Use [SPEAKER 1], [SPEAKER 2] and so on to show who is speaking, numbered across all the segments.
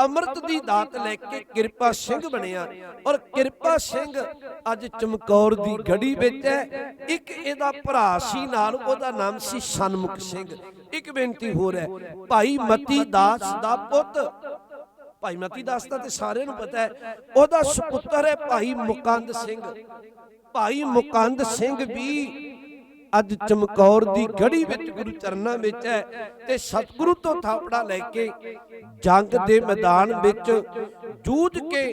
[SPEAKER 1] ਅੰਮ੍ਰਿਤ ਦੀ ਦਾਤ ਲੈ ਕੇ ਕਿਰਪਾ ਸਿੰਘ ਬਣਿਆ ਔਰ ਕਿਰਪਾ ਸਿੰਘ ਅੱਜ ਚਮਕੌਰ ਦੀ ਗੜੀ ਵਿੱਚ ਹੈ। ਇੱਕ ਇਹਦਾ ਭਰਾ ਸੀ ਨਾਲ ਉਹਦਾ ਨਾਮ ਸੀ ਸਨਮੁਖ ਸਿੰਘ। ਇੱਕ ਬੇਨਤੀ ਹੋਰ ਹੈ, ਭਾਈ ਮਤੀ ਦਾਸ ਦਾ ਪੁੱਤ। ਭਾਈ ਮਤੀ ਦਾਸ ਦਾ ਤੇ ਸਾਰਿਆਂ ਨੂੰ ਪਤਾ ਹੈ, ਉਹਦਾ ਸੁਪੁੱਤਰ ਹੈ ਭਾਈ ਮੁਕੰਦ ਸਿੰਘ। ਭਾਈ ਮੁਕੰਦ ਸਿੰਘ ਵੀ ਅੱਜ ਚਮਕੌਰ ਦੀ ਗੜੀ ਵਿੱਚ ਗੁਰੂ ਚਰਨਾਂ ਵਿੱਚ ਹੈ ਤੇ ਸਤਿਗੁਰੂ ਤੋਂ ਥਾਪੜਾ ਲੈ ਕੇ ਜੰਗ ਦੇ ਮੈਦਾਨ ਵਿੱਚ ਜੂਝ ਕੇ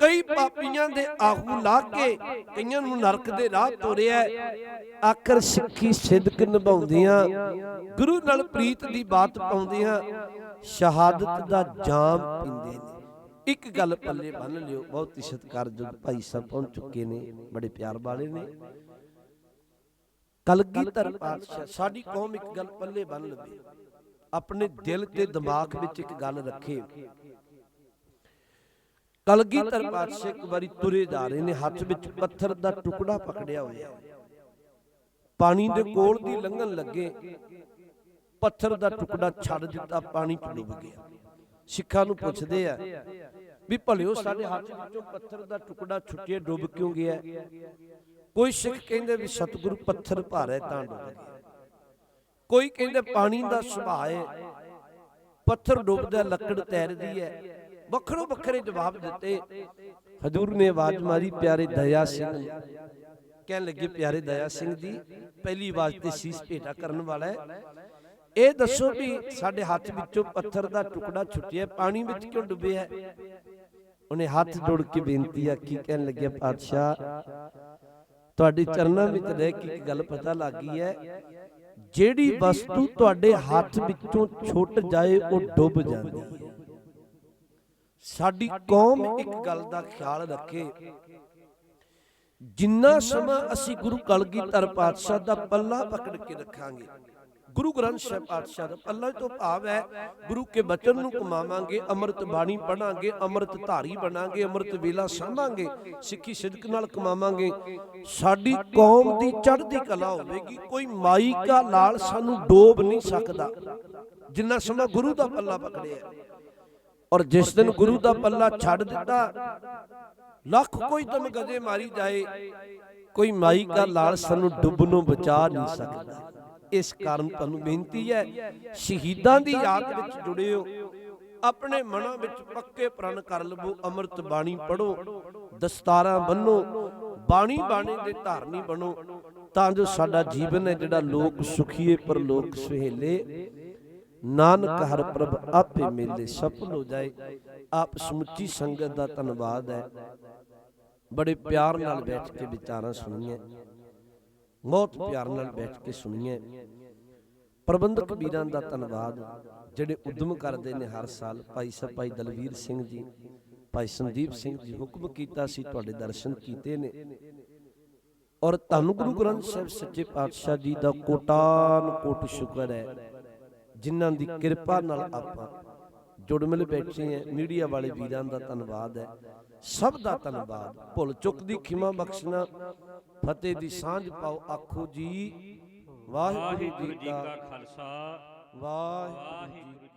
[SPEAKER 1] ਕਈ ਪਾਪੀਆਂ ਦੇ ਆਹੂ ਲਾ ਕੇ ਕਈਆਂ ਨੂੰ ਨਰਕ ਦੇ ਰਾਹ ਤੋਰਿਆ ਆਖਰ ਸਿੱਖੀ ਸਿਦਕ ਨਿਭਾਉਂਦਿਆਂ ਗੁਰੂ ਨਾਲ ਪ੍ਰੀਤ ਦੀ ਬਾਤ ਪਾਉਂਦਿਆਂ ਸ਼ਹਾਦਤ ਦਾ ਜਾਮ ਪੀਂਦੇ ਨੇ। ਇੱਕ ਗੱਲ ਪੱਲੇ ਬੰਨ ਲਿਓ, ਬਹੁਤ ਹੀ ਸਤਿਕਾਰਯੋਗ ਭਾਈ ਸਾਹਿਬ ਪਹੁੰਚ ਚੁੱਕੇ ਨੇ, ਬੜੇ ਪਿਆਰ ਵਾਲੇ ਨੇ। ਕਲਗੀਧਰ ਪਾਤਸ਼ਾਹ ਸਾਡੀ ਕੌਮ ਇੱਕ ਗੱਲ ਪੱਲੇ ਬੰਨ ਲਵੇ ਆਪਣੇ ਦਿਲ ਤੇ ਦਿਮਾਗ ਵਿੱਚ ਇੱਕ ਗੱਲ ਰੱਖੇ ਕਲਗੀਧਰ ਪਾਤਸ਼ਾਹ ਇੱਕ ਵਾਰੀ ਤੁਰੇ ਜਾ ਰਹੇ ਨੇ ਹੱਥ ਵਿੱਚ ਪੱਥਰ ਦਾ ਟੁਕੜਾ ਪਕੜਿਆ ਹੋਇਆ। ਪਾਣੀ ਦੇ ਕੋਲ ਦੀ ਲੰਘਣ ਲੱਗੇ। ਪੱਥਰ ਦਾ ਟੁਕੜਾ ਛੱਡ ਦਿੱਤਾ ਪਾਣੀ ਚ ਡੁੱਬ ਗਿਆ। ਸਿੱਖਾਂ ਨੂੰ ਪੁੱਛਦੇ ਆ ਵੀ ਭਲਿਓ ਸਾਡੇ ਹੱਥ ਵਿੱਚੋਂ ਪੱਥਰ ਦਾ ਟੁਕੜਾ ਛੁੱਟਿਆ ਡੁੱਬ ਕਿਉਂ ਗਿਆ? ਕੋਈ ਸਿੱਖ ਕਹਿੰਦੇ ਵੀ ਸਤਿਗੁਰੂ ਪੱਥਰ ਭਾਰੇ ਤਾਂ ਡੁੱਬ। ਕੋਈ ਕਹਿੰਦੇ ਪਾਣੀ ਦਾ ਸੁਭਾਅ ਹੈ ਪੱਥਰ ਡੁੱਬਦਾ, ਲੱਕੜ ਤੈਰਦੀ ਹੈ ਵੱਖਰੋ ਵੱਖਰੇ ਜਵਾਬ ਦਿੱਤੇ। ਹਜ਼ੂਰ ਨੇ ਆਵਾਜ਼ ਮਾਰੀ, ਪਿਆਰੇ ਦਇਆ ਸਿੰਘ ਕਹਿਣ ਲੱਗੇ, ਪਿਆਰੇ ਦਇਆ ਸਿੰਘ ਦੀ ਪਹਿਲੀ ਆਵਾਜ਼ ਤੇ ਸੀਸ ਭੇਟਾ ਕਰਨ ਵਾਲਾ ਹੈ ਇਹ ਦੱਸੋ ਵੀ ਸਾਡੇ ਹੱਥ ਵਿੱਚੋਂ ਪੱਥਰ ਦਾ ਟੁਕੜਾ ਛੁੱਟਿਆ, ਪਾਣੀ ਵਿੱਚ ਕਿਉਂ ਡੁੱਬਿਆ? ਉਹਨੇ ਹੱਥ ਜੋੜ ਕੇ ਬੇਨਤੀ ਆ ਆਖੀ, ਕਹਿਣ ਲੱਗਿਆ, ਪਾਤਸ਼ਾਹ ਤੁਹਾਡੇ ਚਰਨਾਂ ਵਿੱਚ ਰਹਿ ਕੇ ਇੱਕ ਗੱਲ ਪਤਾ ਲੱਗ ਹੈ। ਜਿਹੜੀ ਵਸਤੂ ਤੁਹਾਡੇ ਹੱਥ ਵਿੱਚੋਂ ਛੁੱਟ ਜਾਏ ਉਹ ਡੁੱਬ ਜਾਂਦੀ ਹੈ। ਸਾਡੀ ਕੌਮ ਇੱਕ ਗੱਲ ਦਾ ਖਿਆਲ ਰੱਖੇ। ਜਿੰਨਾ ਸਮਾਂ ਅਸੀਂ ਗੁਰੂ ਕਲਗੀਧਰ ਪਾਤਸ਼ਾਹ ਦਾ ਪੱਲਾ ਪਕੜ ਕੇ ਰੱਖਾਂਗੇ। ਗੁਰੂ ਗ੍ਰੰਥ ਸਾਹਿਬ ਪਾਤਸ਼ਾਹ ਦਾ। ਪੱਲਾ ਤੋਂ ਭਾਵ ਹੈ, ਗੁਰੂ ਕੇ ਬਚਨ ਨੂੰ ਕਮਾਵਾਂਗੇ ਅੰਮ੍ਰਿਤ ਬਾਣੀ ਪੜਾਂਗੇ ਅੰਮ੍ਰਿਤ ਧਾਰੀ ਬਣਾਂਗੇ, ਅੰਮ੍ਰਿਤ ਵੇਲਾ ਸਾਂਭਾਂਗੇ, ਸਿੱਖੀ ਸਿਦਕ ਨਾਲ ਕਮਾਵਾਂਗੇ ਸਾਡੀ ਕੌਮ ਦੀ ਚੜ੍ਹਦੀ ਕਲਾ ਹੋਵੇਗੀ, ਕੋਈ ਮਾਈ ਕਾ ਲਾਲ ਸਾਨੂੰ ਡੋਬ ਨਹੀਂ ਸਕਦਾ। ਜਿੰਨਾ ਸਮਾਂ ਗੁਰੂ ਦਾ ਪੱਲਾ ਪਕੜਿਆ ਔਰ ਜਿਸ ਦਿਨ ਗੁਰੂ ਦਾ ਪੱਲਾ ਛੱਡ ਦਿੱਤਾ, ਲੱਖ ਕੋਈ ਤੁਮ ਗਦੇ ਮਾਰੀ ਜਾਏ, ਕੋਈ ਮਾਈ ਕਾ ਲਾਲ ਸਾਨੂੰ ਡੁੱਬਣੋਂ ਬਚਾ ਨਹੀਂ ਸਕਦਾ। ਇਸ ਕਾਰਨ ਤੁਹਾਨੂੰ ਬੇਨਤੀ ਹੈ ਸ਼ਹੀਦਾਂ ਦੀ ਯਾਦ ਵਿੱਚ ਜੁੜਿਓ ਆਪਣੇ ਮਨਾਂ ਵਿੱਚ ਪੱਕੇ ਪ੍ਰਣ ਕਰ ਲਵੋ ਅੰਮ੍ਰਿਤ ਬਾਣੀ ਪੜੋ ਦਸਤਾਰਾਂ ਬੰਨੋ ਬਾਣੀ ਬਾਣੇ ਦੇ ਧਾਰਨੀ ਬਣੋ ਤਾਂ ਜੋ ਸਾਡਾ ਜੀਵਨ ਹੈ ਜਿਹੜਾ ਲੋਕ ਸੁਖੀਏ ਪਰ ਲੋਕ ਸੁਹੇਲੇ। ਨਾਨਕ ਹਰ ਪ੍ਰਭ ਆਪੇ ਮੇਲੇ ਸਫਲ ਹੋ ਜਾਏ। ਆਪ ਸਮੁੱਚੀ ਸੰਗਤ ਦਾ ਧੰਨਵਾਦ ਹੈ। ਬੜੇ ਪਿਆਰ ਨਾਲ ਬੈਠ ਕੇ ਵਿਚਾਰਾਂ ਸੁਣੀਆਂ। ਬਹੁਤ ਪਿਆਰ ਨਾਲ ਬੈਠ ਕੇ ਸੁਣੀਆਂ ਪ੍ਰਬੰਧਕ ਵੀਰਾਂ ਦਾ ਧੰਨਵਾਦ, ਜਿਹੜੇ ਉਦਮ ਕਰਦੇ ਨੇ ਹਰ ਸਾਲ। ਭਾਈ ਸਾਹਿਬ ਭਾਈ ਦਲਵੀਰ ਸਿੰਘ ਜੀ, ਭਾਈ ਸੰਦੀਪ ਸਿੰਘ ਜੀ ਹੁਕਮ ਕੀਤਾ ਸੀ, ਤੁਹਾਡੇ ਦਰਸ਼ਨ ਕੀਤੇ ਨੇ। ਔਰ ਧੰਨ ਗੁਰੂ ਗ੍ਰੰਥ ਸਾਹਿਬ ਸੱਚੇ ਪਾਤਸ਼ਾਹ ਜੀ ਦਾ ਕੋਟਾਨ ਕੋਟ ਸ਼ੁਕਰ ਹੈ, ਜਿਨ੍ਹਾਂ ਦੀ ਕਿਰਪਾ ਨਾਲ ਆਪਾਂ ਜੁੜ ਮਿਲ ਬੈਠੇ ਹਾਂ। ਮੀਡੀਆ ਵਾਲੇ ਵੀਰਾਂ ਦਾ ਧੰਨਵਾਦ ਹੈ। ਸਭ ਦਾ ਧੰਨਵਾਦ। ਭੁੱਲ ਚੁੱਕ ਦੀ ਖਿਮਾ ਬਖਸ਼ਣਾ ਫਤਿਹ ਦੀ ਸਾਂਝ ਪਾਓ ਆਖੋ ਜੀ। ਵਾਹਿਗੁਰੂ ਜੀ
[SPEAKER 2] ਕਾ ਖਾਲਸਾ।
[SPEAKER 1] ਵਾਹਿਗੁਰੂ ਜੀ
[SPEAKER 2] ਵਾਹਿਗੁਰੂ